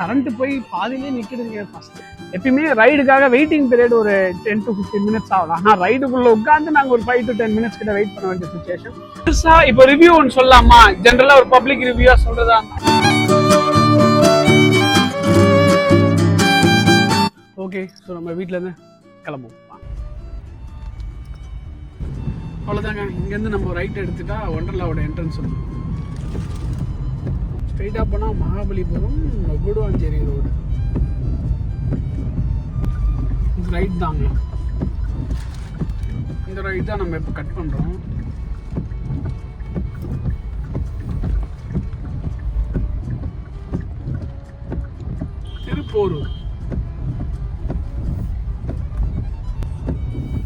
Current current போய் பாதிலே நிற்கிடுங்க first எப்பயுமே ரைடுக்காக வெயிட்டிங் பீரியட் ஒரு டென் டு ஃபிஃப்டீன் மினிட்ஸ் ஆகலாம் ஆனால் ரைடுக்குள்ளே உட்காந்து நாங்கள் ஒரு ஃபைவ் டு டென் மினிட்ஸ் கிட்ட வெயிட் பண்ண வேண்டிய சுச்சுவேஷன் பெருசா இப்போ ரிவ்யூ ஒன்று சொல்லலாமா? ஜென்ரலாக ஒரு பப்ளிக் ரிவ்யூவாக சொல்கிறதா ஓகே ஸோ நம்ம வீட்ல இருந்து கிளம்புவோம். அவ்வளோதாங்க இங்கேருந்து நம்ம ரைட் எடுத்துட்டா ஒண்டர்லாவோட என்ட்ரன்ஸ் வரும் ஸ்ட்ரெயிட்டாக போனால் மகாபலிபுரம் கூடுவாஞ்சேரி ரோடு இது ரைட் தாங்க. இந்த ரைட் தான் நம்ம இப்போ கட் பண்ணுறோம் திருப்போரூர்.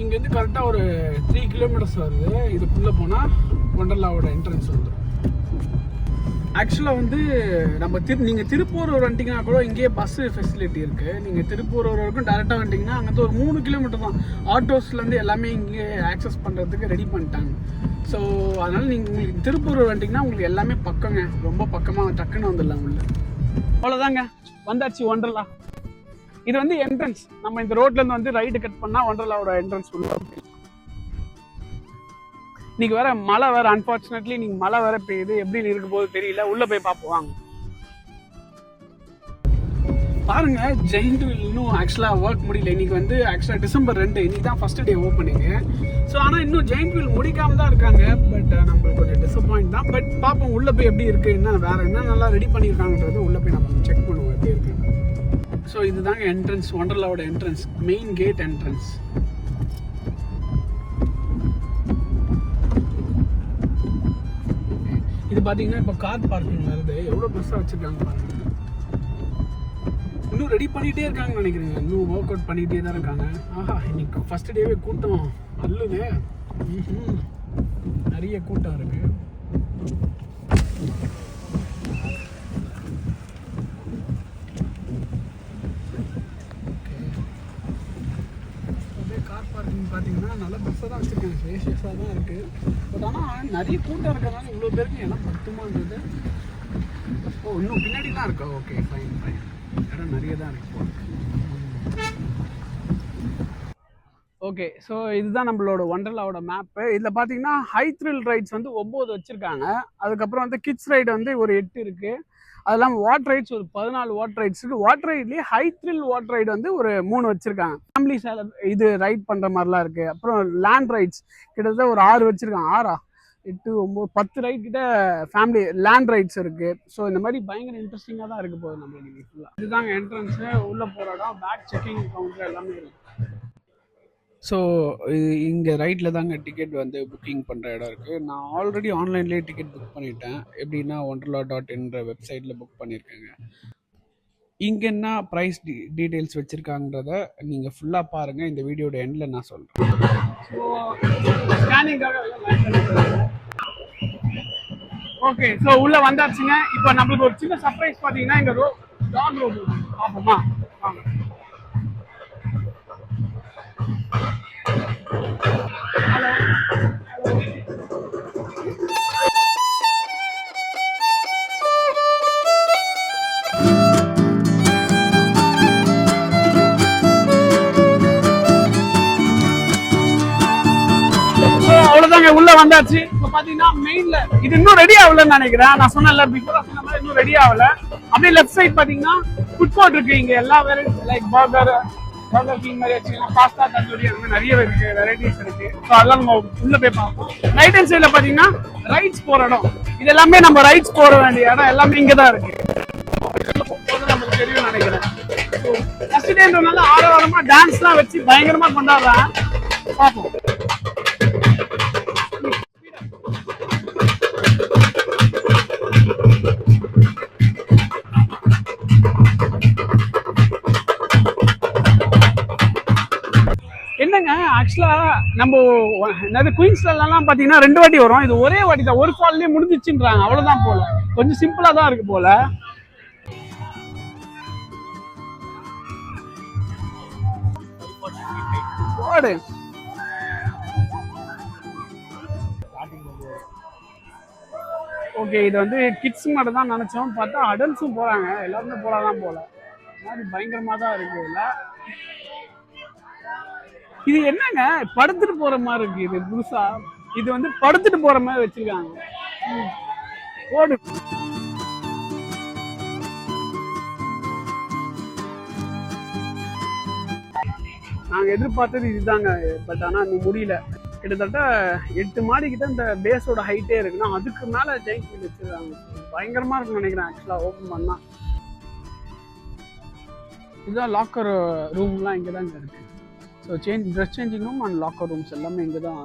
இங்கேருந்து கரெக்டாக ஒரு த்ரீ கிலோமீட்டர்ஸ் வருது. இதுக்குள்ளே போனால் ஒண்டர்லாவோட என்ட்ரன்ஸ் வந்துடும் ஆக்சுவலாக வந்து நம்ம திரு நீங்கள் திருப்பூர் வந்துட்டீங்கன்னா கூட இங்கேயே பஸ்ஸு ஃபெசிலிட்டி இருக்குது நீங்கள் திருப்பூர் வரைக்கும் டேரெக்டாக வந்துட்டிங்கன்னா அங்கே ஒரு மூணு கிலோமீட்டர் தான். ஆட்டோஸ்லேருந்து எல்லாமே இங்கே ஆக்சஸ் பண்ணுறதுக்கு ரெடி பண்ணிட்டாங்க. ஸோ அதனால் நீங்கள் உங்களுக்கு திருப்பூர் வந்துட்டிங்கன்னா உங்களுக்கு எல்லாமே பக்கங்க. ரொம்ப பக்கமாக டக்குன்னு வந்துடலாம் உள்ள. அவ்வளோதாங்க வந்தாச்சு ஒன்றலா. இது வந்து என்ட்ரன்ஸ் நம்ம இந்த ரோட்லேருந்து வந்து ரைடு கட் பண்ணால் ஒன்றலாவோட என்ட்ரன்ஸ் உள்ள இன்னைக்கு வேற மழை வேற அன்பார்ச்சுனேட்லி நீங்க மழை வேற பெய்யுது. எப்படி இருக்க போது தெரியல. உள்ள போய் பார்ப்போம். வாங்க. பாருங்க ஜெயிண்ட் வீல் இன்னும் ஆக்சுவலாக ஒர்க் முடியல. இன்னைக்கு வந்து ஆக்சுவலாக டிசம்பர் ரெண்டு. இன்னைக்கு தான் ஃபர்ஸ்ட் டே ஓப்பனிங்கு ஸோ ஆனால் இன்னும் ஜெயிண்ட் வீல் முடிக்காம தான் இருக்காங்க. பட் நம்ம கொஞ்சம் டிசப்பாயிண்ட் தான். பட் பார்ப்போம் உள்ள போய் எப்படி இருக்கு என்ன வேற என்ன நல்லா ரெடி பண்ணியிருக்காங்கன்றது உள்ள போய் நம்ம செக் பண்ணுவோம் எப்படி இருக்கு ஸோ இதுதாங்க என்ட்ரன்ஸ் ஒண்டர்லாவோட என்ட்ரன்ஸ் மெயின் கேட் என்ட்ரன்ஸ் இது பார்த்தீங்கன்னா இப்போ கார் பார்க்கிங் வருது. எவ்வளோ பெருசாக வச்சுருக்காங்க பாருங்க. இன்னும் ரெடி பண்ணிகிட்டே இருக்காங்கன்னு நினைக்கிறேன் இன்னும் ஒர்க் அவுட் பண்ணிகிட்டே தான் இருக்காங்க. ஆஹா இன்னைக்கு ஃபர்ஸ்ட் டேவே கூட்டம். அல்லுங்க நிறைய கூட்டம் இருக்கு அப்படியே கார் நல்ல பெருசாக தான் வச்சுருக்காங்க ஸ்பேஷியஸாக தான் இருக்குது பட் ஆனால் நிறைய கூட்டம் இருக்கிறதுனால இவ்வளோ பேருக்கு எல்லாம் பத்துமான்றது ஓ இன்னும் பின்னாடி தான் இருக்கா? ஓகே ஃபைன் ஃபைன் இடம் நிறைய தான் இருக்கு. ஓகே ஸோ இதுதான் நம்மளோட ஒண்டர்லாவோட மேப்பு இதில் பார்த்தீங்கன்னா ஹை த்ரில் ரைட்ஸ் வந்து ஒம்பது வச்சுருக்காங்க. அதுக்கப்புறம் வந்து கிட்ஸ் ரைடு வந்து ஒரு எட்டு இருக்குது அது இல்லாமல் வாட்டர் ரைட்ஸ் ஒரு பதினாலு வாட்டர் ரைட்ஸ் இருக்குது வாட்டர் ரைட்லேயே ஹை த்ரில் வாட்டர் ரைடு வந்து ஒரு மூணு வச்சுருக்காங்க. ஃபேமிலி சேல இது ரைட் பண்ணுற மாதிரிலாம் இருக்குது அப்புறம் லேண்ட் ரைட்ஸ் கிட்டத்தட்ட ஒரு ஆறு வச்சுருக்காங்க. ஆறா? எட்டு ஒம்பது பத்து ரைட் கிட்ட ஃபேமிலி லேண்ட் ரைட்ஸ் இருக்குது ஸோ இந்த மாதிரி பயங்கர இன்ட்ரெஸ்டிங்காக தான் இருக்க போகுது நம்ம இன்னைக்கு ஃபுல்லாக இதுதாங்க என்ட்ரன்ஸு உள்ளே போகிற இடம். பேக் செக்கிங் கவுண்டர் எல்லாமே இருக்குது ஸோ இது இங்கே ரைட்டில் தாங்க டிக்கெட் வந்து புக்கிங் பண்ணுற இடம் இருக்குது நான் ஆல்ரெடி ஆன்லைன்லேயே டிக்கெட் புக் பண்ணிட்டேன். எப்படின்னா ஒண்டர்லா டாட் என்ற வெப்சைட்டில் புக் பண்ணியிருக்கேங்க. இங்கே என்ன ப்ரைஸ் டீ டீட்டெயில்ஸ் வச்சுருக்காங்கன்றத நீங்கள் ஃபுல்லாக பாருங்கள் இந்த வீடியோட எண்டில் நான் சொல்கிறேன் ஸோ ஓகே ஸோ உள்ளே வந்தாச்சுங்க. இப்போ நம்மளுக்கு ஒரு சின்ன சர்ப்ரைஸ் பார்த்தீங்கன்னா இங்கே ரோ டாக் ரோபோ பார்ப்போமா? வாங்க. அவ்வளோதாங்க உள்ள வந்தாச்சு. இப்போ பார்த்தீங்கன்னா மெயின்ல இது இன்னும் ரெடி ஆகலன்னு நினைக்கிறேன். நான் சொன்னேன்ல பிஃபோர் சொன்ன மாதிரி இன்னும் ரெடி ஆகல. அப்படியே லெஃப்ட் சைட் பார்த்தீங்கன்னா ஃபுட் கோர்ட் இருக்கு இங்க. எல்லா variety like burger Burger King மாதிரி வச்சுக்கலாம் பாஸ்தா தந்தூரி அது மாதிரி நிறைய இருக்கு. வெரைட்டிஸ் இருக்கு. ஸோ அதெல்லாம் நம்ம உள்ள போய் பார்ப்போம். ரைட் ஹேண்ட் சைடில் பார்த்தீங்கன்னா ரைட்ஸ் போற இடம். இது எல்லாமே நம்ம ரைட்ஸ் போற வேண்டிய இடம் எல்லாமே இங்கே தான் இருக்கு நமக்கு தெரியும் நினைக்கிறேன். ஃபர்ஸ்ட் டேன்றனால ஆரவாரமா டான்ஸ்லாம் வச்சு பயங்கரமாக கொண்டாடுறேன். பார்ப்போம். ஆக்சுவலாக நம்ம என்னது குயின்ஸ்லாம் பார்த்தீங்கன்னா ரெண்டு வாட்டி வரும். இது ஒரே வாட்டி தான். ஒரு ஃபால்லேயே முடிஞ்சிச்சுன்றாங்க அவ்வளோதான் போல. கொஞ்சம் சிம்பிளாக தான் இருக்கு போல. ஓகே இது வந்து கிட்ஸ் மட்டும் தான் நினச்சோம். பார்த்தா அடல்ட்ஸும் போகிறாங்க எல்லாருமே போகலாம் போல. மாதிரி பயங்கரமாக தான் இருக்கு இதுல இது என்னங்க? படுத்துட்டு போற மாதிரி இருக்கு இது புதுசா. இது வந்து படுத்துட்டு போற மாதிரி வச்சிருக்காங்க. ஓடு நாங்க எதிர்பார்த்தது இதுதாங்க பட் ஆனா இன்னும் முடியல. கிட்டத்தட்ட எட்டு மாடி கிட்ட இந்த பேஸோட ஹைட்டே இருக்குன்னா அதுக்கு மேல ஜெயிண்ட் வீல் வச்சிருக்காங்க. பயங்கரமா இருக்கும்னு நினைக்கிறேன் ஆக்சுவலா ஓப்பன் பண்ணா. இதுதான் லாக்கர் ரூம்லாம் இங்கே தான் இருக்கு. So change dress changing room and locker rooms எல்லாமே இங்கே தான்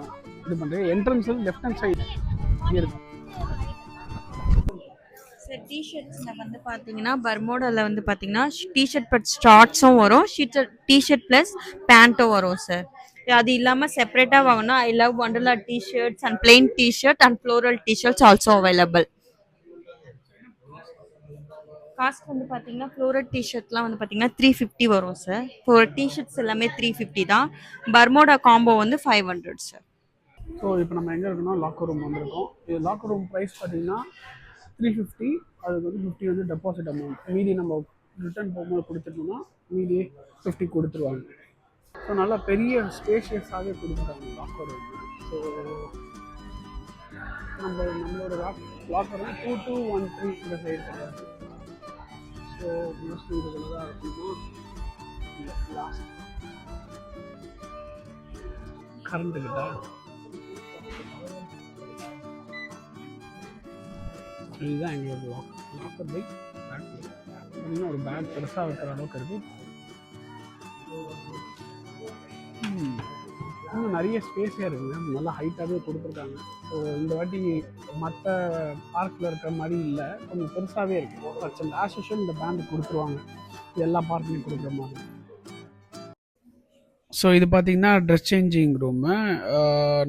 இது பண்ணுறது என்ட்ரன்ஸ் லெஃப்ட் ஹேண்ட் சைடு இருக்கு. சார் டிஷர்ட்ஸில் வந்து பார்த்தீங்கன்னா பர்மோடாவில் வந்து பார்த்தீங்கன்னா டிஷர்ட் பட் ஸ்டார்ட்ஸும் வரும். ஷீட்டர் டிஷர்ட் ப்ளஸ் பேண்ட்டும் வரும் சார் அது இல்லாமல் செப்பரேட்டாக வாங்கினா I love Wonderla T-shirts and plain T-shirt and floral T-shirts also available cost வந்து பார்த்தீங்கன்னா ஃப்ளோரட் டிஷர்ட்லாம் வந்து பார்த்தீங்கன்னா த்ரீ ஃபிஃப்டி வரும் சார் ஃப்ளோரல் டிஷர்ட்ஸ் எல்லாமே த்ரீ ஃபிஃப்டி தான். பர்மோடா காம்போ வந்து ஃபைவ் ஹண்ட்ரட் சார் ஸோ இப்போ நம்ம எங்கே இருக்கோம்னா லாக்கர் ரூம் வந்திருக்கோம். இது லாக்கர் ரூம் ப்ரைஸ் பார்த்தீங்கன்னா த்ரீ ஃபிஃப்டி அதுக்கு வந்து ஃபிஃப்டி வந்து டெபாசிட் அமௌண்ட் மீதி நம்ம ரிட்டர்ன் போகும்போது கொடுத்துட்டோம்னா மீதி ஃபிஃப்டி கொடுத்துருவாங்க. ஸோ நல்லா பெரிய ஸ்பேஷியஸாகவே கொடுத்துட்டாங்க லாக்கர் ரூம் ஸோ நம்ம நம்மளோட lock locker room two two one three இந்த சைடு கிடையாது ஸோ மோஸ்ட்லி இதில் தான் இருக்குமா லாஸ்ட் கரண்ட் கிட்ட இதுதான் எங்களோட லாக்கர் லாக்கர் பை பேக் பார்த்தீங்கன்னா ஒரு பேக் பெருசாக வைக்கிற அளவுக்கு இருக்குது நிறைய ஸ்பேஸே இருக்குங்க. நல்லா ஹைட்டாகவே கொடுத்துருக்காங்க. ஸோ இந்த வாட்டி மற்ற பார்க்கில் இருக்கிற மாதிரி இல்லை. கொஞ்சம் பெருசாகவே இருக்குது பட் ஆஸ் இந்த பேண்டு கொடுத்துருவாங்க. எல்லா பார்க்லையும் கொடுக்குற மாதிரி. ஸோ இது பார்த்தீங்கன்னா ட்ரெஸ் சேஞ்சிங் ரூமு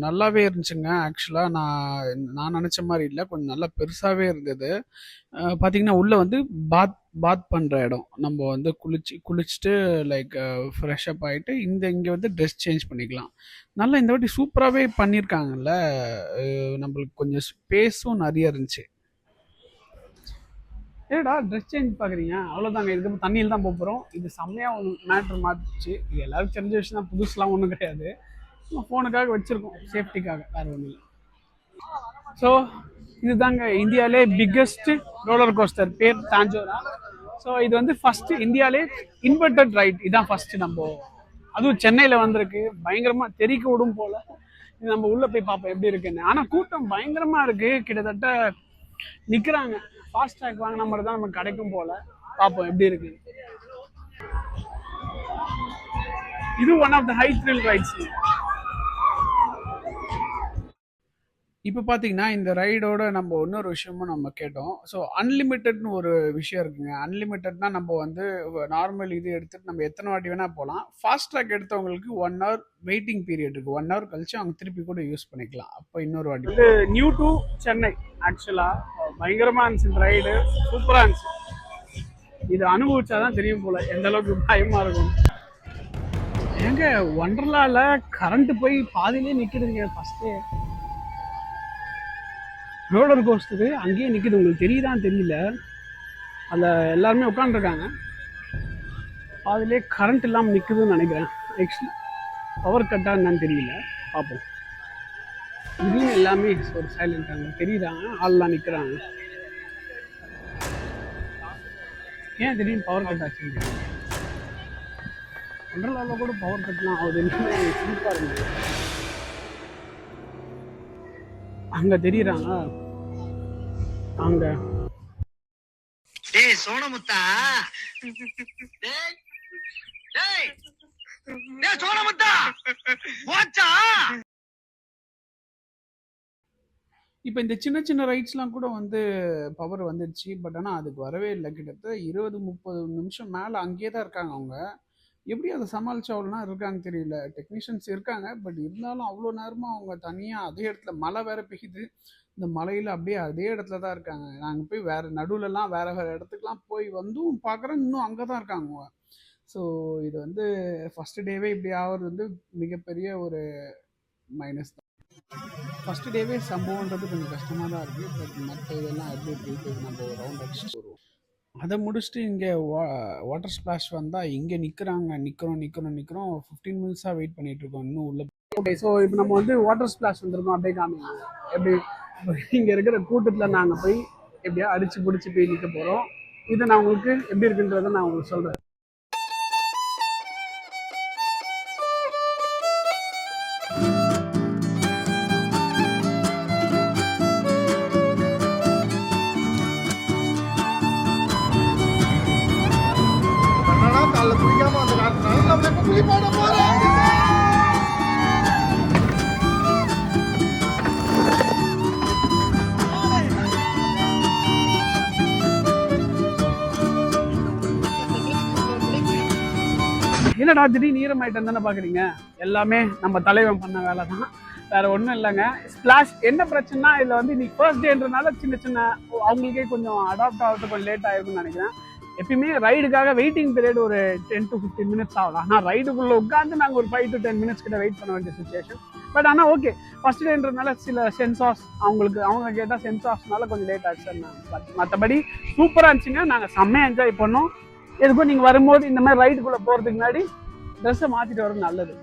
நல்லாவே இருந்துச்சுங்க. ஆக்சுவலாக நான் நான் நினச்ச மாதிரி இல்லை. கொஞ்சம் நல்லா பெருசாகவே இருந்தது. பார்த்தீங்கன்னா உள்ளே வந்து பாத் பாத் பண்ணுற இடம். நம்ம வந்து குளிச்சு குளிச்சுட்டு லைக் ஃப்ரெஷ்அப் ஆகிட்டு இந்த இங்கே வந்து ட்ரெஸ் சேஞ்ச் பண்ணிக்கலாம். நல்லா இந்த வாட்டி சூப்பராகவே பண்ணியிருக்காங்கல்ல நம்மளுக்கு கொஞ்சம் ஸ்பேஸும் நிறைய இருந்துச்சு. ஏடா ட்ரெஸ் சேஞ்ச் பார்க்குறீங்க அவ்வளோதாங்க இதுக்கு தண்ணியில் தான் போக போகிறோம் இது செம்மையாக ஒன்று மேட்ரு மாற்றிச்சு இது எல்லாருக்கும் தெரிஞ்ச விஷயம் தான் புதுசுலாம் ஒன்றும் கிடையாது. நம்ம ஃபோனுக்காக வச்சுருக்கோம். சேஃப்டிக்காக வேறு ஒன்றும் இல்லை. ஸோ இதுதாங்க இந்தியாவிலே பிக்கஸ்ட் ரோலர் கோஸ்டர் பேர் தாஞ்சோரா? ஸோ இது வந்து ஃபஸ்ட்டு இந்தியாவிலே இன்வெர்டட் ரைட் இதுதான் ஃபஸ்ட்டு நம்ம அதுவும் சென்னையில் வந்திருக்கு. பயங்கரமாக தெறிக்க விடும் போல். இது நம்ம உள்ளே போய் பார்ப்போம் எப்படி இருக்குன்னு. ஆனால் கூட்டம் பயங்கரமாக இருக்குது கிட்டத்தட்ட நிற்கிறாங்க ஃபாஸ்டாக் வாங்கின மாதிரி தான் நமக்கு கிடைக்கும் போல. பார்ப்போம் எப்படி இருக்கு. இது one of the high thrill rides இப்போ பார்த்தீங்கன்னா இந்த ரைடோட நம்ம இன்னொரு விஷயமும் நம்ம கேட்டோம். ஸோ அன்லிமிட்டட்னு ஒரு விஷயம் இருக்குங்க. அன்லிமிட்டட்னா நம்ம வந்து நார்மல் இது எடுத்துகிட்டு நம்ம எத்தனை வாட்டி வேணால் போகலாம் ஃபாஸ்ட் ட்ராக் எடுத்தவங்களுக்கு ஒன் ஹவர் வெயிட்டிங் பீரியட் இருக்கு. ஒன் ஹவர் கழிச்சு அவங்க திருப்பி கூட யூஸ் பண்ணிக்கலாம். அப்போ இன்னொரு வாட்டி இது நியூ டு சென்னை ஆக்சுவலாக பயங்கரமாக இருந்துச்சு இந்த ரைடு சூப்பராக இருந்துச்சு. இது அனுபவிச்சாதான் தெரியும் போல. எந்த அளவுக்கு பயமாக இருக்கும். ஏங்க ஒண்டர்லால கரண்ட் போய் பாதியிலே நிக்குதுங்க ஃபர்ஸ்டே ரோலர் கோஸ்டரு அங்கேயே நிற்கிது உங்களுக்கு தெரியுதான்னு தெரியல. அதில் எல்லாருமே உட்காந்துருக்காங்க அதுலேயே கரண்ட் இல்லாமல் நிக்குதுன்னு நினைக்கிறேன். நெக்ஸ்ட் பவர் கட்டா என்னன்னு தெரியல. பார்ப்போம். இதுவும் எல்லாமே ஒரு சைலண்டாங்க தெரியுதாங்க ஆள்லாம் நிற்கிறாங்க ஏன் திடீர்னு பவர் கட் ஆச்சு ஒன்றரை கூட பவர் கட்லாம் ஆகுது. சிரிப்பாக இருந்தது அங்கே தெரியுறாங்க அங்க டேய் சோனமுத்தா டேய் டேய் டேய் சோனமுத்தா போச்சா? இப்போ இந்த சின்ன சின்ன ரைட்ஸ்லாம் கூட வந்து பவர் வந்துடுச்சு பட் ஆனால் அதுக்கு வரவே இல்லை. கிட்டத்தட்ட இருபது முப்பது நிமிஷம் மேலே அங்கேயே தான் இருக்காங்க அவங்க. எப்படி அதை சமாளிச்சு அவ்வளோ இருக்காங்க தெரியல. டெக்னீஷியன்ஸ் இருக்காங்க. பட் இருந்தாலும் அவ்வளோ நேரமாக அவங்க தனியாக அதே இடத்துல மழை வேற பெய்யுது. இந்த மலையில் அப்படியே அதே இடத்துல தான் இருக்காங்க. நாங்கள் போய் வேறு நடுவுலலாம் வேறு வேறு இடத்துக்குலாம் போய் வந்தும் பார்க்குறோம் இன்னும் அங்கே தான் இருக்காங்க ஸோ இது வந்து ஃபஸ்ட்டு டேவே இப்படி ஆகிறது வந்து மிகப்பெரிய ஒரு மைனஸ் தான். ஃபஸ்ட்டு டேவே சம்பவன்றது கொஞ்சம் கஷ்டமாக தான் இருக்குது பட் மற்ற இதெல்லாம் எப்படி இருக்குது நம்ம ரவுண்ட் அடிச்சுட்டு வருவோம். அதை முடிச்சுட்டு இங்கே வா வாட்டர் ஸ்ப்ளாஷ் வந்தால் இங்கே நிற்கிறாங்க நிற்கிறோம் நிற்கிறோம் நிற்கிறோம் ஃபிஃப்டீன் மினிட்ஸாக வெயிட் பண்ணிகிட்ருக்கோம் இருக்கோம். இன்னும் உள்ள ஓகே ஸோ இப்போ நம்ம வந்து வாட்டர் ஸ்ப்ளாஷ் வந்திருக்கோம் அப்படியே காமிங்க. எப்படி? இங்கே இருக்கிற கூட்டத்தில் நாங்கள் போய் எப்படியா அடித்து பிடிச்சி போய் நிற்க போகிறோம் இது நான் உங்களுக்கு எப்படி இருக்குன்றதை நான் உங்களுக்கு சொல்கிறேன் குளிக்காம அந்த நேரத்துல குளிப்பாட போறோம் என்னடா திடீர்னு ஈரமாயிட்டம் தானே பார்க்குறீங்க எல்லாமே நம்ம தலைவன் பண்ண வேலை தான் வேற ஒன்றும் இல்லைங்க. ஸ்பிளாஷ் என்ன பிரச்சனைனா இதில் வந்து இன்னைக்கு ஃபர்ஸ்ட் டேன்றனால சின்ன சின்ன அவங்களுக்கே கொஞ்சம் அடாப்ட் ஆகிறது கொஞ்சம் லேட் ஆயிருக்கும்னு நினைக்கிறேன். எப்பயுமே ரைடுக்காக வெயிட்டிங் பீரியட் ஒரு டென் டு ஃபிஃப்டீன் மினிட்ஸ் ஆகலாம் ஆனால் ரைடுக்குள்ளே உட்காந்து நாங்கள் ஒரு ஃபைவ் டு டென் மினிட்ஸ் கிட்ட வெயிட் பண்ண வேண்டிய சுச்சுவேஷன் பட் ஆனால் ஓகே ஃபர்ஸ்ட் டேன்றனால சில சென்சார்ஸ் அவங்களுக்கு அவங்க கேட்டால் சென்சார்ஸ்னால கொஞ்சம் லேட் ஆச்சு சார். நான் மற்றபடி சூப்பராக இருந்துச்சுங்க. நாங்கள் செம்மையாக என்ஜாய் பண்ணோம். எதுக்கும் நீங்கள் வரும்போது இந்த மாதிரி ரைடுக்குள்ளே போகிறதுக்கு முன்னாடி ட்ரெஸ்ஸை மாற்றிட்டு வர்றது நல்லது.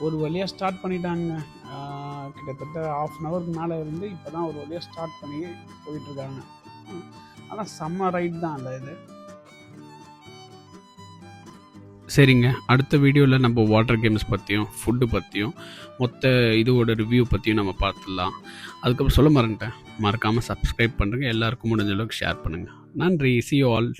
ஒரு வழியாக ஸ்டார்ட் பண்ணிட்டாங்க. ஆஹ் கிட்டத்தட்ட ஆஃப் அன் ஹவருக்கு மேலே இருந்து இப்போ தான் ஒரு வழியாக ஸ்டார்ட் பண்ணி போயிட்டுருக்காங்க ஆனால் செம்ம ரைட் தான் அந்த இது. சரிங்க. அடுத்த வீடியோவில் நம்ம வாட்டர் கேம்ஸ் பற்றியும் ஃபுட்டு பற்றியும் மொத்த இதோட ரிவ்யூ பற்றியும் நம்ம பார்த்துடலாம். அதுக்கப்புறம் சொல்ல மறந்துட்டேன். மறக்காமல் சப்ஸ்கிரைப் பண்ணுறேங்க எல்லாருக்கும் முடிஞ்ச அளவுக்கு ஷேர் பண்ணுங்கள் நன்றி. C all